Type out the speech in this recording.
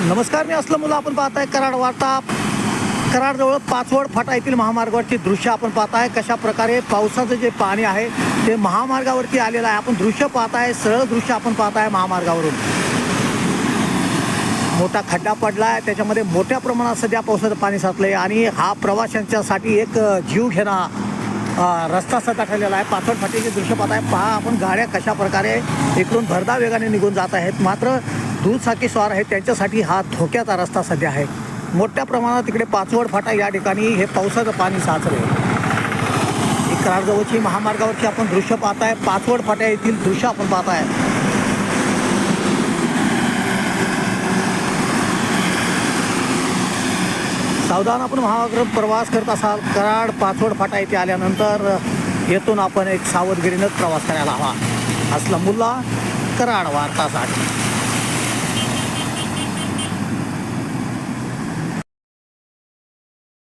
नमस्कार मी असलं मुलं. आपण पाहताय कराड वार्ता. कराडजवळ पाचवड फाटा येथील महामार्गावरची दृश्य आपण पाहताय. कशा प्रकारे पावसाचं जे पाणी आहे ते महामार्गावरती आलेलं आहे. आपण दृश्य पाहताय सरळ दृश्य आपण पाहताय महामार्गावरून. मोठा खड्डा पडला आहे त्याच्यामध्ये मोठ्या प्रमाणात सध्या पावसाचं पाणी साचलंय. आणि हा प्रवाशांच्यासाठी एक जीव घेणा रस्ता सध्या ठरलेला आहे. पाचवड फाटीचे दृश्य पाहताय. पहा आपण गाड्या कशा प्रकारे इकडून भरदा वेगाने निघून जात आहेत. मात्र दुचाकी स्वार आहेत त्यांच्यासाठी हा धोक्याचा रस्ता सध्या आहे. मोठ्या प्रमाणात तिकडे पाचवड फाटा या ठिकाणी हे पावसाचं पाणी साचलं आहे कराडजवळची महामार्गावरची आपण दृश्य पाहताय पाचवड फाट्या येथील दृश्य आपण पाहताय. सावधान आपण महामार्ग प्रवास करत असाल कराड पाचवड फाटा येथे आल्यानंतर येथून आपण एक सावधगिरीनंच प्रवास करायला हवा. असला मुल्ला कराड वार्तासाठी.